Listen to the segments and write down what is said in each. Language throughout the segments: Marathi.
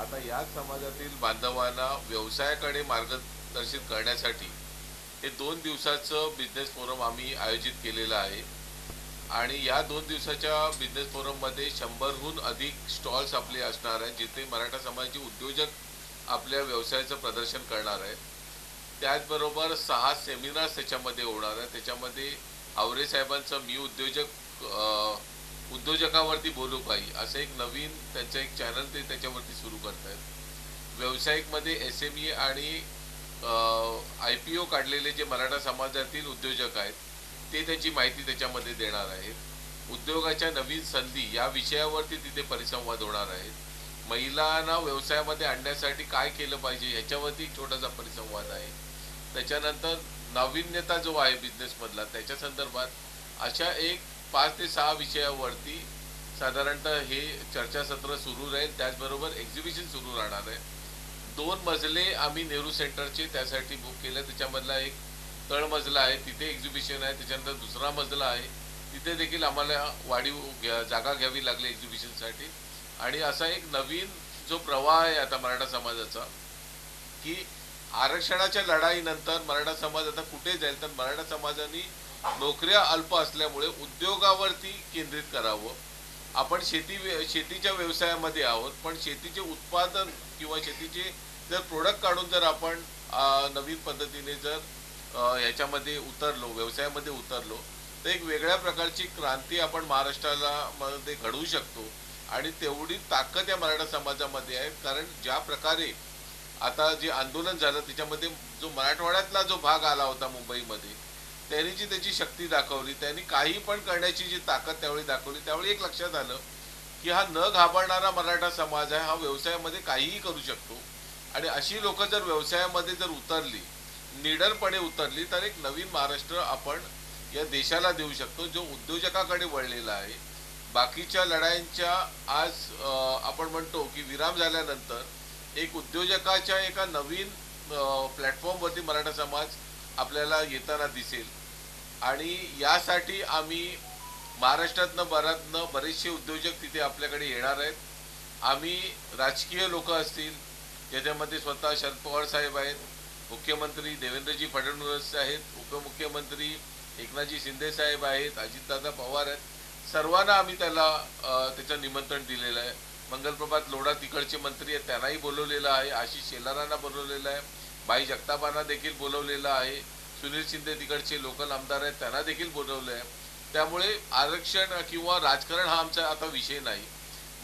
आता या समाजातील बांधवांना व्यवसायाकडे मार्गदर्शित करण्यासाठी हे दोन दिवसाचं बिझनेस फोरम आम्ही आयोजित केलेलं आहे. आणि या दोन दिवसाच्या बिझनेस फोरममध्ये शंभरहून अधिक स्टॉल्स आपले असणार आहेत जिथे मराठा समाजाचे उद्योजक आपल्या व्यवसायाचं प्रदर्शन करणार आहेत. त्याचबरोबर सहा सेमिनार्स त्याच्यामध्ये होणार आहे त्याच्यामध्ये आवरे साहेबांचं मी उद्योजक उद्योजकावरती बोलू पाहिजे असं एक नवीन त्यांचं एक चॅनल ते त्याच्यावरती सुरू करत आहेत व्यावसायिकमध्ये एस एम ई आणि आय पी ओ काढलेले जे मराठा समाजातील उद्योजक आहेत ते त्याची माहिती त्याच्यामध्ये देणार आहेत. उद्योगाच्या नवीन संधी या विषयावरती तिथे परिसंवाद होणार आहेत. महिलांना व्यवसायामध्ये आणण्यासाठी काय केलं पाहिजे ह्याच्यावरती छोटासा परिसंवाद आहे. त्याच्यानंतर नाविन्यता जो आहे बिझनेसमधला त्याच्या संदर्भात अशा एक पाच ते सहा विषयावरती साधारणतः हे चर्चासत्र सुरू राहील. त्याचबरोबर एक्झिबिशन सुरू राहणार आहे. दोन मजले आम्ही नेहरू सेंटरचे त्यासाठी बुक केले. त्याच्यामधला एक तळमजला आहे तिथे एक्झिबिशन आहे. त्याच्यानंतर दुसरा मजला आहे. तिथे देखील आम्हाला वाढीव घ्या- जागा घ्यावी लागली एक्झिबिशनसाठी आणि असा एक नवीन जो प्रवाह आहे आता मराठा समाजाचा की आरक्षणाच्या लढाईनंतर मराठा समाज आता कुठे जाईल? तर मराठा समाजाने नोकऱ्या अल्प असल्यामुळे उद्योगावरती केंद्रित करावं. आपण शेती शेतीच्या व्यवसायामध्ये आहोत पण शेतीचे उत्पादन किंवा शेतीचे जर प्रोडक्ट काढून जर आपण नवीन पद्धतीने जर ह्याच्यामध्ये उतरलो व्यवसायामध्ये उतरलो तर एक वेगळ्या प्रकारची क्रांती आपण महाराष्ट्राला मध्ये घडवू शकतो. आणि तेवढी ताकद या मराठा समाजामध्ये आहे. कारण ज्या प्रकारे आता जे आंदोलन झालं त्याच्यामध्ये जो मराठवाड्यातला जो भाग आला होता मुंबईमध्ये त्यांनी जी त्याची शक्ती दाखवली त्यांनी काही पण करण्याची जी ताकद त्यावेळी दाखवली त्यावेळी एक लक्षात आलं की हा न घाबरणारा मराठा समाज आहे हा व्यवसायामध्ये काहीही करू शकतो. आणि अशी लोक जर व्यवसायामध्ये जर उतरली निडरपणे उतरली तर एक नवीन महाराष्ट्र आपण या देशाला देऊ शकतो जो उद्योजकाकडे वळलेला आहे. बाकीच्या लढाईंच्या आज आपण म्हणतो की विराम झाल्यानंतर एक उद्योजकाच्या एका नवीन प्लॅटफॉर्मवरती मराठा समाज आपल्याला येताना दिसेल. आणि यासाठी आम्ही महाराष्ट्रातनं बऱ्यातनं बरेचसे उद्योजक तिथे आपल्याकडे येणार आहेत. आम्ही राजकीय लोक असतील ज्याच्यामध्ये स्वतः शरद पवार साहेब आहेत मुख्यमंत्री देवेंद्रजी फडणवीस आहेत उपमुख्यमंत्री एकनाथजी शिंदे साहेब आहेत अजितदादा पवार आहेत. सर्वांना आम्ही त्याला त्याचं निमंत्रण दिलेलं आहे. मंगलप्रभात लोढा तिकडचे मंत्री आहेत त्यांनाही बोलवलेलं आहे. आशिष शेलारांना बोलवलेलं आहे. भाई जगतापांना देखील बोलवलेलं आहे. सुनील शिंदे तिकडचे लोकल आमदार आहेत त्यांना देखील बोलवलं आहे त्यामुळे आरक्षण किंवा राजकारण हा आमचा आता विषय नाही.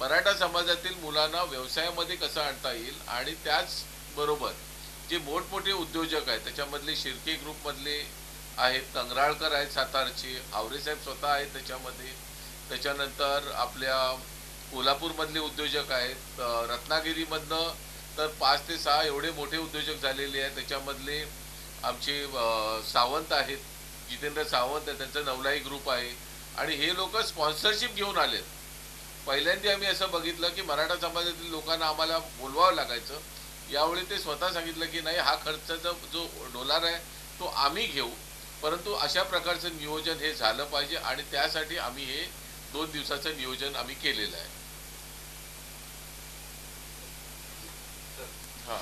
मराठा समाजातील मुलांना व्यवसायामध्ये कसं आणता येईल आणि त्याचबरोबर जे मोठमोठे उद्योजक आहेत त्याच्यामधले शिर्के ग्रुपमधले आहेत कंगराळकर आहेत सातारचे आवरेसाहेब स्वतः आहेत त्याच्यामध्ये. त्याच्यानंतर आपल्या कोल्हापूरमधले उद्योजक आहेत रत्नागिरीमधनं तर पाच ते सहा एवढे मोठे उद्योजक झालेले आहेत. त्याच्यामधले आमचे सावंत आहेत जितेंद्र सावंत आहे त्यांचा नवलाई ग्रुप आहे. आणि हे लोक स्पॉन्सरशिप घेऊन आलेत. पहिल्यांदा आम्ही असं बघितलं की मराठा समाजातील लोकांना आम्हाला बोलवावं लागायचं. यावेळी ते स्वतः सांगितलं की नाही हा खर्चाचा जो डॉलर आहे तो आम्ही घेऊ. परंतु अशा प्रकारचं नियोजन हे झालं पाहिजे आणि त्यासाठी आम्ही हे दोन दिवसाचं नियोजन आम्ही केलेलं आहे. हां.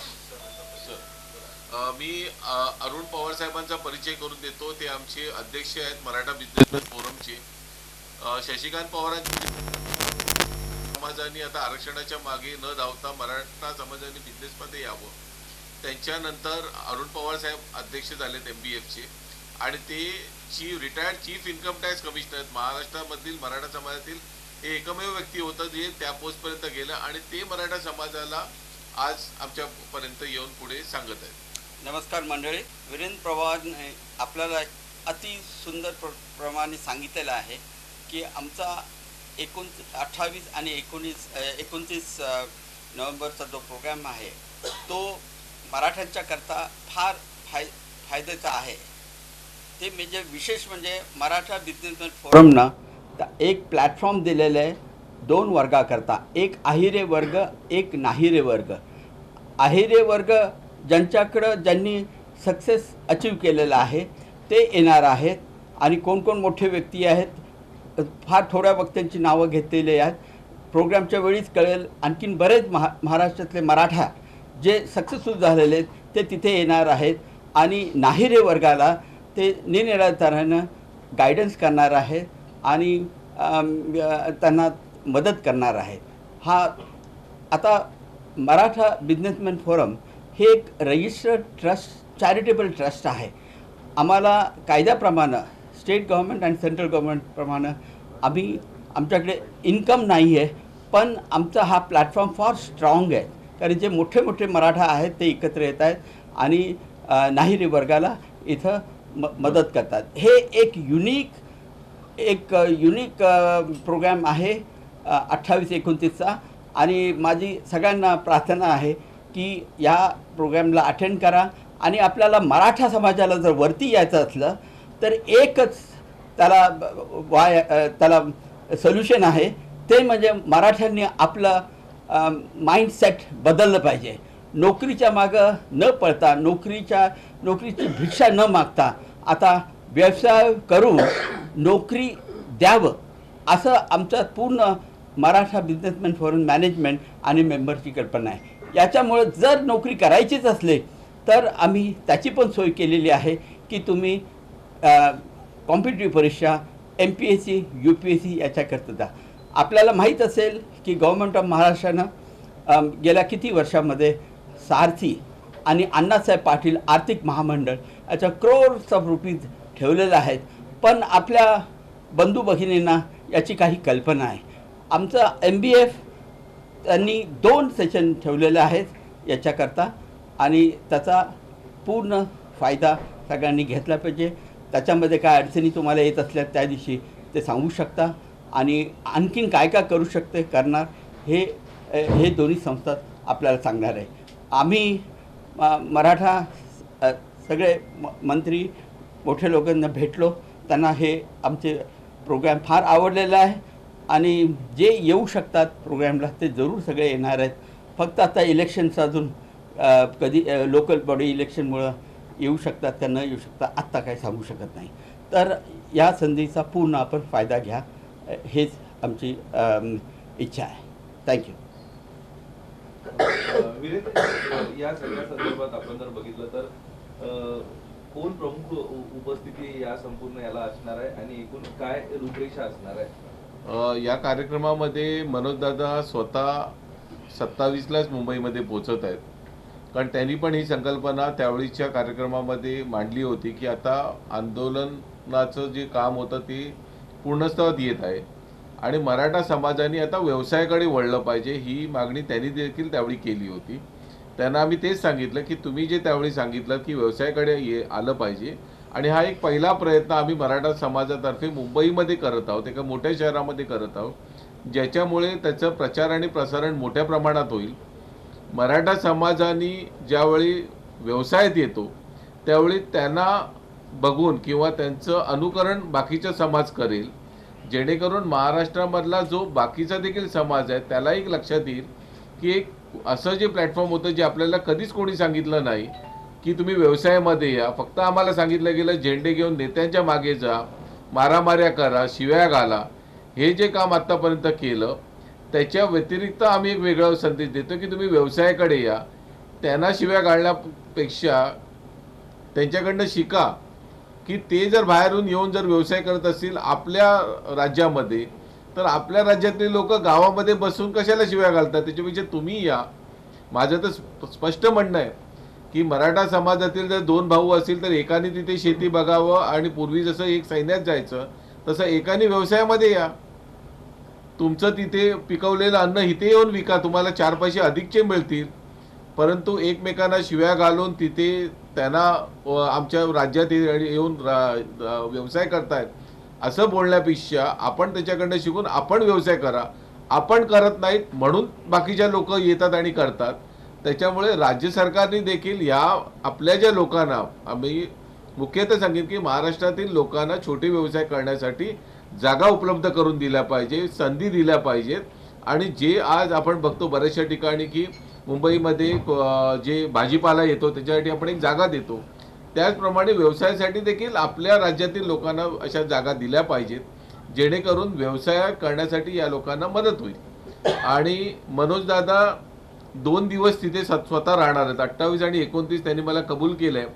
मी अरुण पवार साहेबांचा परिचय करून देतो. ते आमचे अध्यक्ष आहेत मराठा बिझनेसमॅन फोरमचे. शशिकांत पवारांचे समाजाने आता आरक्षणाच्या मागे न धावता मराठा समाजाने बिझनेसमध्ये यावं. त्यांच्यानंतर अरुण पवार साहेब अध्यक्ष झालेत एम बी एफचे आणि ते chief retired chief income tax commissioner आहेत. महाराष्ट्रामधील मराठा समाजातील हे एकमेव व्यक्ती होतं जे त्या पोस्टपर्यंत गेलं आणि ते मराठा समाजाला आज आमच्यापर्यंत येऊन पुढे सांगत आहेत. नमस्कार मंडळी. वीरेंद्र पवारने आपल्याला अति सुंदर प्र प्रमाणे सांगितलेलं आहे की आमचा एकोण अठ्ठावीस आणि एकोणीस एकोणतीस नोव्हेंबरचा जो प्रोग्राम आहे तो मराठ्यांच्या करता फार फाय फायद्याचा आहे. ते म्हणजे विशेष म्हणजे मराठा बिझनेसमॅन फोरमनं एक प्लॅटफॉर्म दिलेलं आहे दोन वर्गाकरता. एक आहिरे वर्ग एक नाहिरे वर्ग. आहिरे वर्ग ज्यांच्याकडं ज्यांनी सक्सेस अचीव केलेलं आहे ते येणार आहेत आणि कोण कोण मोठे व्यक्ती आहेत फार थोड्या वक्त्यांची नावं घेतलेली आहेत. प्रोग्रामच्या वेळीच कळेल आणखीन बरेच महा महाराष्ट्रातले मराठा जे सक्सेसफुल झालेले आहेत ते तिथे येणार आहेत आणि नाहिरे वर्गाला ते निरनिराळ्या तऱ्हेनं गायडन्स करणार आहेत आणि त्यांना मदत करणार आहेत. हा आता मराठा बिझनेसमॅन फोरम हे एक रजिस्टर्ड ट्रस्ट चॅरिटेबल ट्रस्ट आहे. आम्हाला कायद्याप्रमाणे स्टेट गव्हर्मेंट आणि सेंट्रल गव्हर्मेंटप्रमाणे आम्ही आमच्याकडे इन्कम नाही आहे पण आमचा हा प्लॅटफॉर्म फार स्ट्रॉंग आहे. कारण जे मोठे मोठे मराठा आहेत ते एकत्र येत आहेत आणि नाहिरी वर्गाला इथं म मदत करतात. हे एक युनिक एक युनिक प्रोग्रॅम आहे अठ्ठावीस एकोणतीसचा. आणि माझी सगळ्यांना प्रार्थना आहे की या प्रोग्रामला अटेंड करा. आणि आपल्याला मराठा समाजाला जर वरती यायचं असलं तर एकच त्याला वाय त्याला सोल्युशन आहे. ते म्हणजे मराठ्यांनी आपलं माइंडसेट बदललं पाहिजे. नोकरीच्या मागं न पळता नोकरीच्या नोकरीची भिक्षा न मागता आता व्यवसाय करून नोकरी द्यावं. असं आमचं पूर्ण मराठा बिझनेसमॅन फोरम मॅनेजमेंट आणि मेंबरची कल्पना आहे. याच्यामुळे जर नोकरी करायचीच असले तर आम्ही त्याची पण सोय केलेली आहे की तुम्ही कॉम्पिटेटिव्ह परीक्षा M P S C U P S C याच्याकरता जा. आपल्याला माहीत असेल की गव्हर्मेंट ऑफ महाराष्ट्रानं गेल्या किती वर्षामध्ये सारथी आणि अण्णासाहेब पाटील आर्थिक महामंडळ याच्या क्रोर्स ऑफ रुपीज ठेवलेलं आहेत. पण आपल्या बंधू भगिनींना याची काही कल्पना आहे. आमचं एम बी एफ त्यांनी दोन सेशन ठेवलेले आहेत याच्याकरता. आणि त्याचा पूर्ण फायदा सगळ्यांनी घेतला पाहिजे. त्याच्यामध्ये काय अडचणी तुम्हाला येत असल्या त्या दिवशी ते सांगू शकता. आणि आणखीन काय काय करू शकते करणार हे हे दोन्ही संस्था आपल्याला सांगणार आहे. आम्ही मराठा सगळे म मंत्री मोठे लोकांना भेटलो. त्यांना हे आमचे प्रोग्रॅम फार आवडलेला आहे. आणि जे येऊ शकतात प्रोग्रॅमला ते जरूर सगळे येणार आहेत. फक्त आता इलेक्शनचं अजून कधी लोकल बॉडी इलेक्शनमुळं येऊ शकतात त्या न येऊ शकतात आत्ता काही सांगू शकत नाही. तर या संधीचा पूर्ण आपण फायदा घ्या. हेच आमची इच्छा आहे. थँक्यू या सगळ्या संदर्भात आपण जर बघितलं तर कोण प्रमुख उपस्थिती या संपूर्ण याला असणार आहे आणि एकूण काय रूपरेषा असणार आहे? या कार्यक्रमामध्ये मनोजदादा स्वतः सत्तावीसलाच मुंबईमध्ये पोचत आहेत. कारण त्यांनी पण ही संकल्पना त्यावेळीच्या कार्यक्रमामध्ये मांडली होती की आता आंदोलनाचं जे काम होतं ते पूर्णस्तवात येत आहे. आणि मराठा समाजाने आता व्यवसायाकडे वळलं पाहिजे ही मागणी त्यांनी देखील त्यावेळी केली होती. त्यांना आम्ही तेच सांगितलं की तुम्ही जे त्यावेळी सांगितलं की व्यवसायाकडे ये आलं पाहिजे. आणि हा एक पहिला प्रयत्न आम्ही मराठा समाजातर्फे मुंबईमध्ये करत आहोत एका मोठ्या शहरामध्ये करत आहोत ज्याच्यामुळे त्याचं प्रचार आणि प्रसारण मोठ्या प्रमाणात होईल. मराठा समाजाने ज्यावेळी व्यवसायात येतो त्यावेळी त्यांना बघून किंवा त्यांचं अनुकरण बाकीचा समाज करेल जेणेकरून महाराष्ट्रामधला जो बाकीचा देखील समाज आहे त्याला एक लक्षात येईल की एक असं जे प्लॅटफॉर्म होतं जे आपल्याला कधीच कोणी सांगितलं नाही की तुम्ही व्यवसायामध्ये या. फक्त आम्हाला सांगितलं गेलं झेंडे घेऊन नेत्यांच्या मागे जा मारामाऱ्या करा शिव्या घाला. हे जे काम आत्तापर्यंत केलं त्याच्या व्यतिरिक्त आम्ही एक वेगळा संदेश देतो की तुम्ही व्यवसायाकडे या. त्यांना शिव्या घालण्यापेक्षा त्यांच्याकडनं शिका की ते जर बाहेरून येऊन जर व्यवसाय करत असतील आपल्या राज्यामध्ये तर आपल्या राज्यातले लोक गावामध्ये बसून कशाला शिव्या घालतात? त्याच्यापेक्षा तुम्ही या. माझं तर स्प- स्पष्ट म्हणणं आहे. की मराठा समाजातील जर दोन भाऊ असतील तर एकाने तिथे शेती बघावं आणि पूर्वी जसं एक सैन्यात जायचं तसं एकाने व्यवसायामध्ये या. तुमचं तिथे पिकवलेलं अन्न इथे येऊन विका तुम्हाला चार पैसे अधिकचे मिळतील. परंतु एकमेकांना शिव्या घालून तिथे त्यांना आमच्या राज्यात येऊन रा- व्यवसाय करतायत. असं बोलण्यापेक्षा आपण त्याच्याकडनं शिकून आपण व्यवसाय करा. आपण करत नाहीत म्हणून बाकीच्या लोक येतात आणि करतात. त्याच्यामुळे राज्य सरकारने देखील या आपल्या ज्या लोकांना आम्ही मुख्यतः सांगेन की महाराष्ट्रातील लोकांना छोटे व्यवसाय करण्यासाठी जागा उपलब्ध करून दिल्या पाहिजे संधी दिल्या पाहिजेत. आणि जे आज आपण बघतो बऱ्याचशा ठिकाणी की मुंबईमध्ये जे भाजीपाला येतो त्याच्यासाठी आपण एक जागा देतो. त्याचप्रमाणे व्यवसायासाठी देखील आपल्या राज्यातील लोकांना अशा जागा दिल्या पाहिजेत जेणेकरून व्यवसाय करण्यासाठी या लोकांना मदत होईल. आणि मनोजदादा दोन दिवस तिथे स्वतः राहणार आहेत. अठ्ठावीस आणि एकोणतीस त्यांनी मला कबूल केलं आहे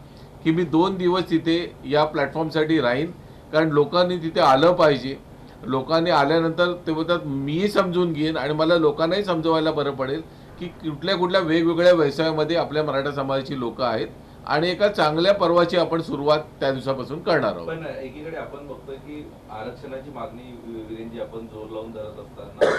की मी दोन दिवस तिथे या प्लॅटफॉर्मसाठी राहीन. कारण लोकांनी तिथे आलं पाहिजे. लोकांनी आल्यानंतर ते बोलतात मीही समजून घेईन आणि मला लोकांनाही समजवायला बरं पडेल की कुठल्या कुठल्या वेगवेगळ्या व्यवसायामध्ये आपल्या मराठा समाजाची लोक आहेत आणि एका चांगल्या पर्वाची आपण सुरुवात त्या दिवसापासून करणार आहोत. पण एकीकडे आपण बघतोय की आरक्षणाची मागणी आपण जोर लावून धरत असताना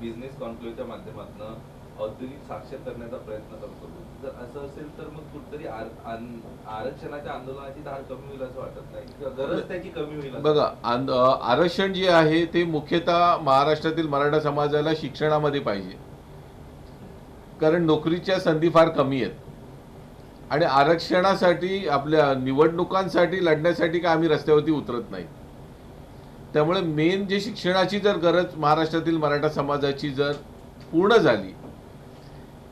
बिझनेस कॉन्क्लेव्हच्या माध्यमातून औद्योगिक साक्षर करण्याचा प्रयत्न करतो जर असं असेल तर मग कुठतरी आरक्षणाच्या आंदोलनाची धार कमी होईल असं वाटत नाही. किंवा गरज त्याची कमी होईल बघा आरक्षण जे आहे ते मुख्यतः महाराष्ट्रातील मराठा समाजाला शिक्षणामध्ये पाहिजे. कारण नोकरीच्या संधी फार कमी आहेत. आणि आरक्षणासाठी आपल्या निवडणुकांसाठी लढण्यासाठी काय आम्ही रस्त्यावरती उतरत नाही. त्यामुळे मेन जे शिक्षणाची जर गरज महाराष्ट्रातील मराठा समाजाची जर पूर्ण झाली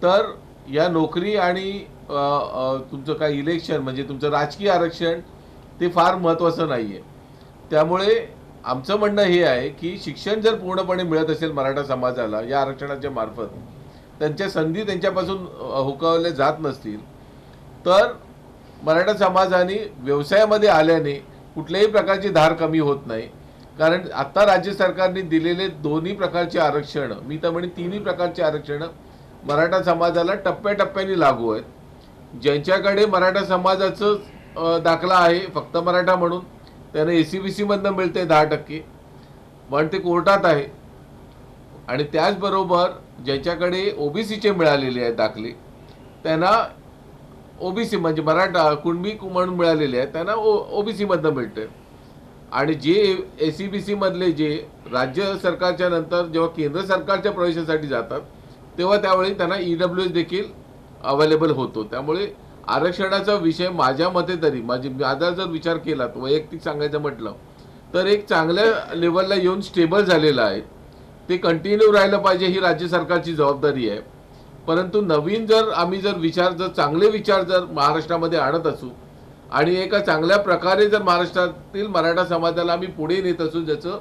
तर या नोकरी आणि तुमचं काय इलेक्शन म्हणजे तुमचं राजकीय आरक्षण ते फार महत्त्वाचं नाही आहे त्यामुळे आमचं म्हणणं हे आहे की शिक्षण जर पूर्णपणे मिळत असेल मराठा समाजाला या आरक्षणाच्या मार्फत त्यांच्या संधी त्यांच्यापासून हुकावल्या जात नसतील तर मराठा समाजाने व्यवसायामध्ये आल्याने कुठल्याही प्रकारची धार कमी होत नाही. कारण आत्ता राज्य सरकारने दिलेले दोन्ही प्रकारचे आरक्षण मी तर म्हणे तिन्ही प्रकारचे आरक्षणं मराठा समाजाला टप्प्याटप्प्याने लागू आहेत. ज्यांच्याकडे मराठा समाजाचं दाखला आहे फक्त मराठा म्हणून त्यांना ए सी बी सीमधनं मिळते दहा टक्के. पण ते कोर्टात आहे. आणि त्याचबरोबर ज्यांच्याकडे ओबीसीचे मिळालेले आहेत दाखले त्यांना ओबीसी म्हणजे मराठा कुणबी म्हणून मिळालेले आहेत त्यांना ओ ओबीसीमधनं मिळते आणि जे ए सी बी सीमधले जे राज्य सरकारच्या नंतर जेव्हा केंद्र सरकारच्या प्रवेशासाठी जातात तेव्हा त्यावेळी त्यांना ई डब्ल्यू एस देखील अवेलेबल होतो. त्यामुळे आरक्षणाचा विषय माझ्या मते तरी माझी माझा जर विचार केला वैयक्तिक सांगायचं म्हटलं तर एक चांगल्या लेवलला येऊन स्टेबल झालेलं आहे. ते कंटिन्यू राहिलं पाहिजे ही राज्य सरकारची जबाबदारी आहे. परंतु नवीन जर आम्ही जर विचार जर चांगले विचार जर महाराष्ट्रामध्ये आणत असू आणि एका चांगल्या प्रकारे जर महाराष्ट्रातील मराठा समाजाला आम्ही पुढे नेत असू ज्याचं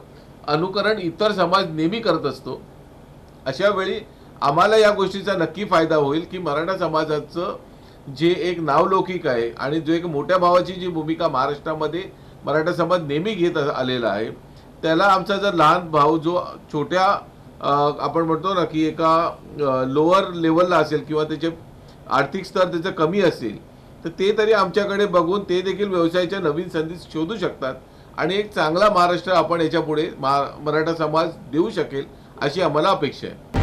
अनुकरण इतर समाज नेहमी करत असतो अशा वेळी आम्हाला या गोष्टीचा नक्की फायदा होईल की मराठा समाजाचं जे एक नावलौकिक आहे आणि जो एक मोठ्या भावाची जी भूमिका महाराष्ट्रामध्ये मराठा समाज नेहमी घेत आलेला आहे त्याला आमचा जर लहान भाऊ जो छोट्या आपण म्हणतो ना की एका लोअर लेवलला असेल किंवा त्याचे आर्थिक स्तर त्याचं कमी असेल तर ते तरी आमच्याकडे बघून ते देखील व्यवसायाच्या नवीन संधी शोधू शकतात आणि एक चांगला महाराष्ट्र आपण याच्यापुढे मा महा मराठा समाज देऊ शकेल अशी आम्हाला अपेक्षा आहे.